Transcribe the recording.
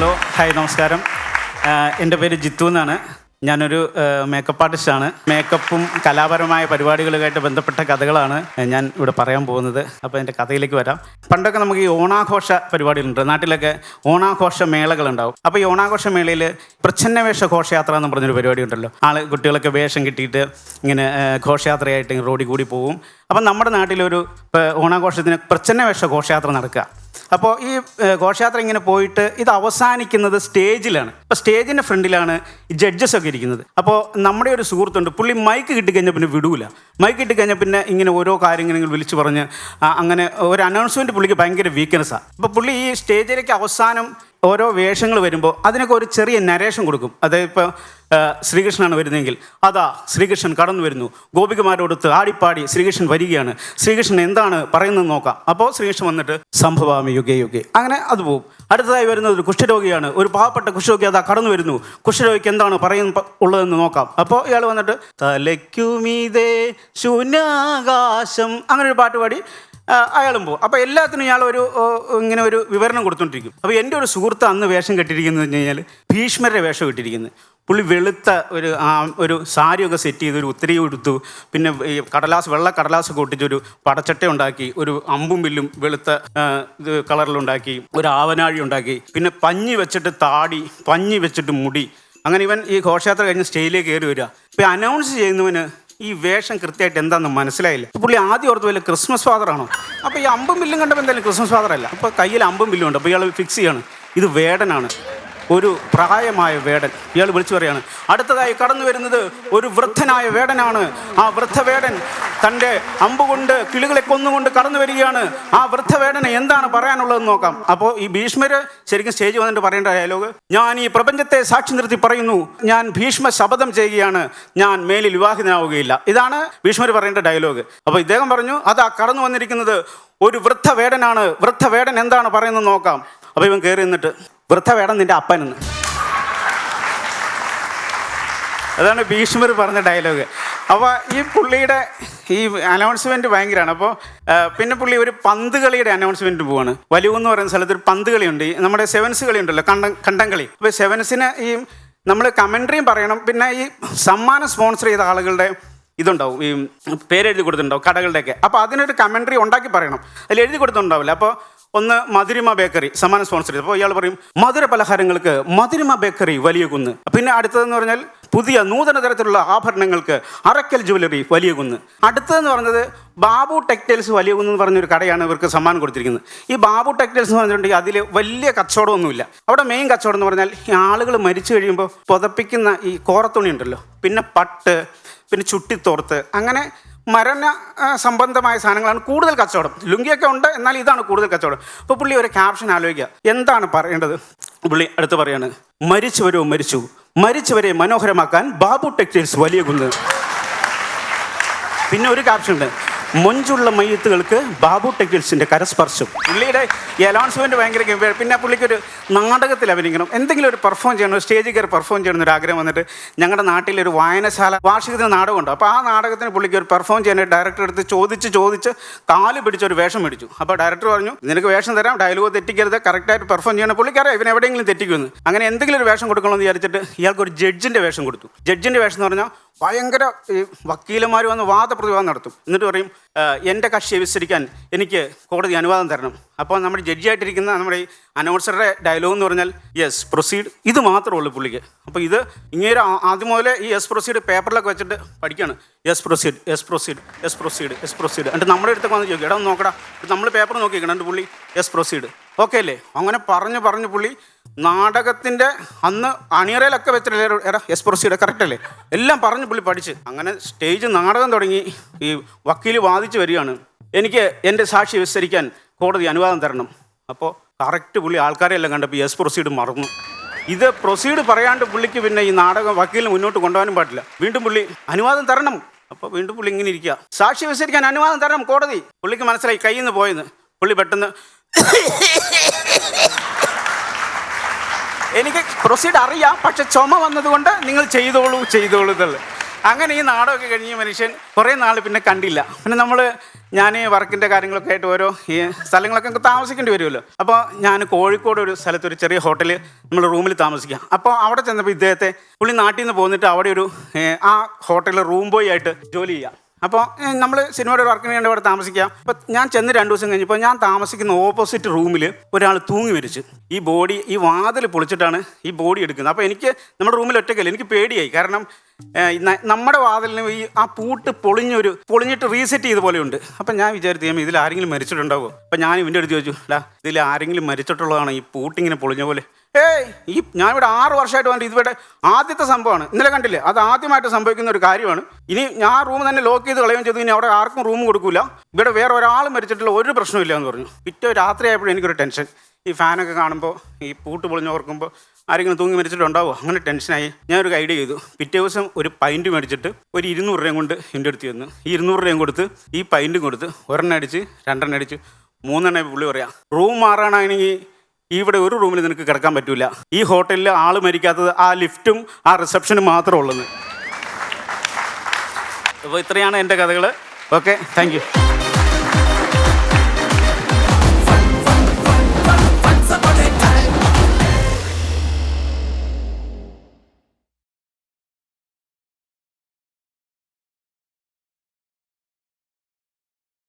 Hello hi നമസ്കാരം. എന്റെ പേര് ജിത്തു എന്നാണ്. ഞാനൊരു മേക്കപ്പ് ആർട്ടിസ്റ്റ് ആണ്. മേക്കപ്പും കലാപരമായ പരിപാടികളുമായിട്ട് ബന്ധപ്പെട്ട കഥകളാണ് ഞാൻ ഇവിടെ പറയാൻ പോകുന്നത്. അപ്പോൾ എന്റെ കഥയിലേക്ക് വരാം. പണ്ടൊക്കെ നമുക്ക് ഈ ഓണാഘോഷ പരിപാടികളുണ്ട്. നാട്ടിലൊക്കെ ഓണാഘോഷ മേളകളുണ്ടാവും. അപ്പോൾ ഈ ഓണാഘോഷ മേളയിൽ പ്രച്ഛന്നവേഷ ഘോഷയാത്ര എന്ന് പറഞ്ഞൊരു പരിപാടി ഉണ്ടല്ലോ. ആൾ കുട്ടികളൊക്കെ വേഷം കിട്ടിയിട്ട് ഇങ്ങനെ ഘോഷയാത്രയായിട്ട് റോഡിൽ കൂടി പോകും അപ്പം നമ്മുടെ നാട്ടിലൊരു ഓണാഘോഷത്തിന് ഓണാഘോഷത്തിന് പ്രച്ഛന്നവേഷ ഘോഷയാത്ര നടക്കുക. അപ്പോൾ ഈ ഘോഷയാത്ര ഇങ്ങനെ പോയിട്ട് ഇത് അവസാനിക്കുന്നത് സ്റ്റേജിലാണ്. അപ്പോൾ സ്റ്റേജിന്റെ ഫ്രണ്ടിലാണ് ജഡ്ജസ് ഒക്കെ ഇരിക്കുന്നത്. അപ്പോൾ നമ്മുടെ ഒരു സുഹൃത്തുണ്ട് പുള്ളി മൈക്ക് കിട്ടിക്കഴിഞ്ഞാൽ പിന്നെ വിടൂല. മൈക്ക് കിട്ടിക്കഴിഞ്ഞാൽ പിന്നെ ഇങ്ങനെ ഓരോ കാര്യങ്ങൾ ഇങ്ങനെ വിളിച്ചു പറഞ്ഞ് അങ്ങനെ ഒരു അനൗൺസ്മെന്റ് പുള്ളിക്ക് ഭയങ്കര വീക്ക്നെസ്സാണ് അപ്പോൾ പുള്ളി ഈ സ്റ്റേജിലേക്ക് അവസാനം ഓരോ വേഷങ്ങൾ വരുമ്പോൾ അതിനൊക്കെ ഒരു ചെറിയ നരേഷൻ കൊടുക്കും. അതായത് ഇപ്പോൾ ശ്രീകൃഷ്ണനാണ് വരുന്നതെങ്കിൽ അതാ ശ്രീകൃഷ്ണൻ കടന്നു വരുന്നു. ഗോപികമാരോടൊത്ത് ആടിപ്പാടി ശ്രീകൃഷ്ണൻ വരികയാണ്. ശ്രീകൃഷ്ണൻ എന്താണ് പറയുന്നത് നോക്കാം. അപ്പോൾ ശ്രീകൃഷ്ണൻ വന്നിട്ട് സംഭവാമി യുഗേ അങ്ങനെ അത് പോകും അടുത്തതായി വരുന്നത് ഒരു കുഷ്ഠരോഗിയാണ്. ഒരു പാവപ്പെട്ട കുഷ്ഠരോഗി അതാ കടന്നു വരുന്നു. കുഷ്ഠരോഗിക്ക് എന്താണ് പറയുന്ന ഉള്ളതെന്ന് നോക്കാം. അപ്പോൾ ഇയാൾ വന്നിട്ട് തലയ്ക്കുമീതേ ശൂന്യാകാശം. അങ്ങനെ ഒരു പാട്ട് പാടി അയാളും പോകും അപ്പോൾ എല്ലാത്തിനും ഇയാൾ ഒരു ഇങ്ങനെ ഒരു വിവരണം കൊടുത്തോണ്ടിരിക്കും. അപ്പോൾ എന്റെ ഒരു സുഹൃത്ത് അന്ന് വേഷം കെട്ടിയിരിക്കുന്നത് വെച്ച് കഴിഞ്ഞാൽ ഭീഷ്മരുടെ വേഷം കെട്ടിയിരിക്കുന്നത് പുള്ളി വെളുത്ത ഒരു ഒരു സാരിയൊക്കെ സെറ്റ് ചെയ്ത് ഒരു ഉത്തരയും എടുത്തു. പിന്നെ ഈ കടലാസ് വെള്ള കടലാസൊക്കെ ഒട്ടിച്ചൊരു പടച്ചട്ട ഉണ്ടാക്കി ഒരു അമ്പും വില്ലും വെളുത്ത ഇത് കളറിലുണ്ടാക്കി ഒരു ആവനാഴി ഉണ്ടാക്കി. പിന്നെ പഞ്ഞി വെച്ചിട്ട് താടി പഞ്ഞി വെച്ചിട്ട് മുടി. അങ്ങനെ ഇവൻ ഈ ഘോഷയാത്ര കഴിഞ്ഞ് സ്റ്റേജിലേക്ക് കയറി വരിക. ഇപ്പം അനൗൺസ് ചെയ്യുന്നവന് ഈ വേഷം കൃത്യമായിട്ട് എന്താണെന്ന് മനസ്സിലായില്ല. പുള്ളി ആദ്യം ഓർത്ത് വല്ല ക്രിസ്മസ് ഫാദർ ആണോ? അപ്പോൾ ഈ അമ്പും ബില്ലും കണ്ടപ്പോൾ എന്തായാലും ക്രിസ്മസ് ഫാദർ അല്ല. അപ്പോൾ കയ്യിൽ അമ്പും ബില്ലും ഉണ്ട്. അപ്പോൾ ഇയാൾ ഫിക്സ് ചെയ്യാണ്. ഇത് വേടനാണ്. ഒരു പ്രായമായ വേടൻ. ഇയാൾ വിളിച്ചു പറയാണ് അടുത്തതായി കടന്നു വരുന്നത് ഒരു വൃദ്ധനായ വേടനാണ്. ആ വൃദ്ധവേടൻ തന്റെ അമ്പുകൊണ്ട് കിളികളെ കൊന്നുകൊണ്ട് കടന്നു വരികയാണ്. ആ വൃദ്ധവേടന എന്താണ് പറയാനുള്ളതെന്ന് നോക്കാം. അപ്പോൾ ഈ ഭീഷ്മര് ശരിക്കും സ്റ്റേജ് വന്നിട്ട് പറയേണ്ട ഡയലോഗ് ഞാൻ ഈ പ്രപഞ്ചത്തെ സാക്ഷി നിർത്തി പറയുന്നു. ഞാൻ ഭീഷ്മ ശപഥം ചെയ്യുകയാണ്. ഞാൻ മേലിൽ വിവാഹിതനാവുകയില്ല. ഇതാണ് ഭീഷ്മർ പറയേണ്ട ഡയലോഗ്. അപ്പോൾ ഇദ്ദേഹം പറഞ്ഞു അതാ കടന്നു വന്നിരിക്കുന്നത് ഒരു വൃദ്ധവേടനാണ്. വൃദ്ധവേടൻ എന്താണ് പറയുന്നത് നോക്കാം. അപ്പോൾ ഇവൻ കയറി നിന്നിട്ട് വൃദ്ധവേടൻ നിന്റെ അപ്പനെന്ന്. അതാണ് ഭീഷ്മർ പറഞ്ഞ ഡയലോഗ്. അപ്പോൾ ഈ പുള്ളിയുടെ ഈ അനൗൺസ്മെന്റ് ഭയങ്കരമാണ് അപ്പോൾ പിന്നെ പുള്ളി ഒരു പന്ത് കളിയുടെ അനൗൺസ്മെന്റ് പോവാണ്. എന്ന് പറയുന്ന സ്ഥലത്ത് ഒരു പന്ത് കളിയുണ്ട്. നമ്മുടെ സെവൻസ് കളി ഉണ്ടല്ലോ കണ്ടം കണ്ടം കളി അപ്പോൾ സെവൻസിന് ഈ നമ്മൾ കമൻട്രിയും പറയണം. പിന്നെ ഈ സമ്മാനം സ്പോൺസർ ചെയ്ത ആളുകളുടെ ഇതുണ്ടാവും. ഈ പേരെഴുതി കൊടുത്തിട്ടുണ്ടാവും കടകളുടെയൊക്കെ. അപ്പോൾ അതിനൊരു കമൻട്രി ഉണ്ടാക്കി പറയണം. അതിൽ എഴുതി കൊടുത്തിട്ടുണ്ടാവില്ല. അപ്പോൾ ഒന്ന് മധുരിമ ബേക്കറി സമാനം സ്പോൺസർ ചെയ്തു. അപ്പോൾ ഇയാൾ പറയും മധുര പലഹാരങ്ങൾക്ക് മധുരിമ ബേക്കറി വലിയ കുന്ന്. പിന്നെ അടുത്തതെന്ന് പറഞ്ഞാൽ പുതിയ നൂതന തരത്തിലുള്ള ആഭരണങ്ങൾക്ക് അറക്കൽ ജുവലറി വലിയ കുന്ന്. അടുത്തതെന്ന് പറഞ്ഞത് ബാബു ടെക്സ്റ്റൈൽസ് വലിയ കുന്ന് എന്ന് പറഞ്ഞൊരു കടയാണ് ഇവർക്ക് സമ്മാനം കൊടുത്തിരിക്കുന്നത്. ഈ ബാബു ടെക്സ്റ്റൈൽസ് എന്ന് പറഞ്ഞിട്ടുണ്ടെങ്കിൽ അതിൽ വലിയ കച്ചവടമൊന്നുമില്ല. അവിടെ മെയിൻ കച്ചവടം എന്ന് പറഞ്ഞാൽ ഈ ആളുകൾ മരിച്ചു കഴിയുമ്പോൾ പുതപ്പിക്കുന്ന ഈ കോറത്തുണി ഉണ്ടല്ലോ. പിന്നെ പട്ട് പിന്നെ ചുട്ടിത്തോർത്ത് അങ്ങനെ മരണ സംബന്ധമായ സാധനങ്ങളാണ് കൂടുതൽ കച്ചവടം. ലുങ്കിയൊക്കെ ഉണ്ട് എന്നാൽ ഇതാണ് കൂടുതൽ കച്ചവടം. അപ്പോൾ പുള്ളി ഒരു ക്യാപ്ഷൻ ആലോചിക്കുക. എന്താണ് പറയേണ്ടത്? പുള്ളി അടുത്ത് പറയാണ് മരിച്ചവരോ മരിച്ചു. മരിച്ചവരെ മനോഹരമാക്കാൻ ബാബു ടെക്സ്റ്റൈൽസ് വലിയ കുന്ന്. പിന്നെ ഒരു ക്യാപ്ഷൻ ഉണ്ട് മൊഞ്ചുള്ള മയ്യത്തുകൾക്ക് ബാബു ടെക്കിൾസിന്റെ കരസ്പർശം. പുള്ളിയുടെ ഈ അനൗൺസ്മെന്റ് ഭയങ്കര ഗംഭീരം പിന്നെ പുള്ളിക്ക് ഒരു നാടകത്തിൽ അഭിനയിക്കണം. എന്തെങ്കിലും ഒരു പെർഫോം ചെയ്യണം സ്റ്റേജിൽ കയറി പെർഫോം ചെയ്യണം എന്നൊരു ആഗ്രഹം വന്നിട്ട് ഞങ്ങളുടെ നാട്ടിലൊരു വായനശാല വാർഷികത്തിന് നാടകമുണ്ട്. അപ്പോൾ ആ നാടകത്തിന് പുള്ളിക്ക് ഒരു പെർഫോം ചെയ്യാനായിട്ട് ഡയറക്ടർ എടുത്ത് ചോദിച്ച് ചോദിച്ച് കാൽ പിടിച്ച് ഒരു വേഷം മേടിച്ചു. അപ്പോൾ ഡയറക്ടർ പറഞ്ഞു നിനക്ക് വേഷം തരാം ഡയലോഗ് തെറ്റിക്കരുത് കറക്റ്റായിട്ട് പെർഫോം ചെയ്യണം. പുള്ളിക്കാരെ ഇവൻ എവിടെയെങ്കിലും തെറ്റിക്കുമെന്ന്. അങ്ങനെ എന്തെങ്കിലും ഒരു വേഷം കൊടുക്കണമെന്ന് വിചാരിച്ചിട്ട് ഇയാൾക്ക് ഒരു ജഡ്ജിന്റെ വേഷം കൊടുത്തു. ജഡ്ജിന്റെ വേഷം എന്ന് പറഞ്ഞാൽ ഭയങ്കര ഈ വക്കീലന്മാർ വന്ന് വാദപ്രതിവാദം നടത്തും. എന്നിട്ട് പറയും "ആ, എന്റെ കക്ഷിയെ വിസ്തരിക്കാൻ എനിക്ക് കോടതി അനുവാദം തരണം. അപ്പോൾ നമ്മുടെ ജഡ്ജിയായിട്ടിരിക്കുന്ന നമ്മുടെ ഈ അനൗൺസറുടെ ഡയലോഗ് എന്ന് പറഞ്ഞാൽ യെസ് പ്രൊസീഡ് ഇത് മാത്രമേ ഉള്ളൂ പുള്ളിക്ക്. അപ്പോൾ ഇത് ഇങ്ങനെ ആദ്യം മുതലേ ഈ യെസ് പ്രൊസീഡ് പേപ്പറിലൊക്കെ വെച്ചിട്ട് പഠിക്കുകയാണ് yes proceed yes proceed yes proceed yes proceed എന്നിട്ട് നമ്മുടെ അടുത്തൊക്കെ വന്ന് ചോദിക്കും എടാ നോക്കടാ. നമ്മൾ പേപ്പർ നോക്കിക്കണം എന്റെ പുള്ളി യെസ് പ്രൊസീഡ് ഓക്കെ അല്ലേ? അങ്ങനെ പറഞ്ഞ് പറഞ്ഞ് പുള്ളി നാടകത്തിന്റെ അന്ന് അണിയറയിലൊക്കെ വെച്ചിട്ടല്ലേ? എസ് പ്രൊസീഡ് കറക്റ്റ് അല്ലേ? എല്ലാം പറഞ്ഞ് പുള്ളി പഠിച്ച്. അങ്ങനെ സ്റ്റേജ് നാടകം തുടങ്ങി ഈ വക്കീൽ വാദിച്ച് വരികയാണ്. എനിക്ക് എന്റെ സാക്ഷി വിസ്തരിക്കാൻ കോടതി അനുവാദം തരണം. അപ്പോൾ കറക്റ്റ് പുള്ളി ആൾക്കാരെ എല്ലാം കണ്ടപ്പോൾ എസ് പ്രൊസീഡ് മറന്നു. ഇത് പ്രൊസീഡ് പറയാണ്ട് പുള്ളിക്ക് പിന്നെ ഈ നാടകം വക്കീലിന് മുന്നോട്ട് കൊണ്ടുപോകാനും പാടില്ല. വീണ്ടും പുള്ളി അനുവാദം തരണം. അപ്പോൾ വീണ്ടും പുള്ളി ഇങ്ങനെ ഇരിക്കുക. സാക്ഷി വിസ്തരിക്കാൻ അനുവാദം തരണം കോടതി. പുള്ളിക്ക് മനസ്സിലായി കയ്യിൽ നിന്ന് പോയെന്ന്. പുള്ളി പെട്ടെന്ന് എനിക്ക് പ്രൊസീഡ് അറിയാം പക്ഷെ ചുമ വന്നതുകൊണ്ട് നിങ്ങൾ ചെയ്തോളൂ ചെയ്തോളൂ എന്നുള്ളത് അങ്ങനെ ഈ നാടൊക്കെ കഴിഞ്ഞ് മനുഷ്യൻ കുറേ നാൾ പിന്നെ കണ്ടില്ല. പിന്നെ നമ്മൾ ഞാൻ വർക്കിന്റെ കാര്യങ്ങളൊക്കെ ആയിട്ട് ഓരോ ഈ സ്ഥലങ്ങളൊക്കെ താമസിക്കേണ്ടി വരുമല്ലോ. അപ്പോൾ ഞാൻ കോഴിക്കോട് ഒരു സ്ഥലത്ത് ഒരു ചെറിയ ഹോട്ടലിൽ നമ്മൾ റൂമിൽ താമസിക്കാം. അപ്പോൾ അവിടെ ചെന്നപ്പോൾ ഇദ്ദേഹത്തെ പുള്ളി നാട്ടിൽ നിന്ന് പോന്നിട്ട് അവിടെ ഒരു ആ ഹോട്ടലിൽ റൂം ബോയ് ആയിട്ട് ജോലി ചെയ്യാം. അപ്പോൾ നമ്മൾ സിനിമയുടെ വർക്കിന് വേണ്ടി അവിടെ താമസിക്കാം. അപ്പോൾ ഞാൻ ചെന്ന് രണ്ട് ദിവസം കഴിഞ്ഞപ്പോൾ ഞാൻ താമസിക്കുന്ന ഓപ്പോസിറ്റ് റൂമിൽ ഒരാൾ തൂങ്ങി മരിച്ചു. ഈ ബോഡി ഈ വാതിൽ പൊളിച്ചിട്ടാണ് ഈ ബോഡി എടുക്കുന്നത്. അപ്പോൾ എനിക്ക് നമ്മുടെ റൂമിൽ ഒറ്റയ്ക്കല്ല എനിക്ക് പേടിയായി. കാരണം നമ്മുടെ വാതിലിന് ഈ ആ പൂട്ട് പൊളിഞ്ഞൊരു പൊളിഞ്ഞിട്ട് റീസെറ്റ് ചെയ്ത പോലെയുണ്ട്. അപ്പം ഞാൻ വിചാരിച്ചു ചെയ്യുമ്പോൾ ഇതിൽ ആരെങ്കിലും മരിച്ചിട്ടുണ്ടാവുമോ? അപ്പം ഞാൻ ഇവന്റെ അടുത്ത് ചോദിച്ചു അല്ല ഇതിൽ ആരെങ്കിലും മരിച്ചിട്ടുള്ളതാണ് ഈ പൂട്ടിങ്ങനെ പൊളിഞ്ഞ പോലെ? ഏയ് ഈ ഞാനിവിടെ ആറ് വർഷമായിട്ട് വന്നിട്ട് ഇതിവിടെ ആദ്യത്തെ സംഭവമാണ്. ഇന്നലെ കണ്ടില്ലേ? അത് ആദ്യമായിട്ട് സംഭവിക്കുന്ന ഒരു കാര്യമാണ്. ഇനി ഞാൻ റൂം തന്നെ ലോക്ക് ചെയ്ത് കളയുകയും ചെയ്തു. ഇനി അവിടെ ആർക്കും റൂം കൊടുക്കില്ല ഇവിടെ വേറെ ഒരാൾ മരിച്ചിട്ടുള്ള ഒരു പ്രശ്നമില്ല എന്ന് പറഞ്ഞു. പിറ്റേ രാത്രി ആയപ്പോഴും എനിക്കൊരു ടെൻഷൻ. ഈ ഫാനൊക്കെ കാണുമ്പോൾ ഈ പൂട്ട് പൊളിഞ്ഞ് ഓർക്കുമ്പോൾ ആരെങ്കിലും തൂങ്ങി മരിച്ചിട്ടുണ്ടാവോ? അങ്ങനെ ടെൻഷനായി ഞാൻ ഒരു ഐഡിയ ചെയ്തു. പിറ്റേ ദിവസം ഒരു പൈന്റ് മേടിച്ചിട്ട് ഒരു ഇരുന്നൂറ് രൂപയും കൊണ്ട് എന്റെ അടുത്ത് ചെന്ന് ഈ ഇരുന്നൂറ് രൂപയും കൊടുത്ത് ഈ പൈന്റും കൊടുത്ത് ഒരെണ്ണം അടിച്ച് രണ്ടെണ്ണം അടിച്ച് മൂന്നെണ്ണം പുള്ളി പറയാം റൂം മാറാനാണെങ്കിൽ ഇവിടെ ഒരു റൂമിൽ നിനക്ക് കിടക്കാൻ പറ്റൂല. ഈ ഹോട്ടലിൽ ആൾ മരിക്കാത്തത് ആ ലിഫ്റ്റും ആ റിസപ്ഷനും മാത്രമേ ഉള്ളത് അപ്പോൾ ഇത്രയാണ് എന്റെ കഥകൾ ഓക്കെ താങ്ക്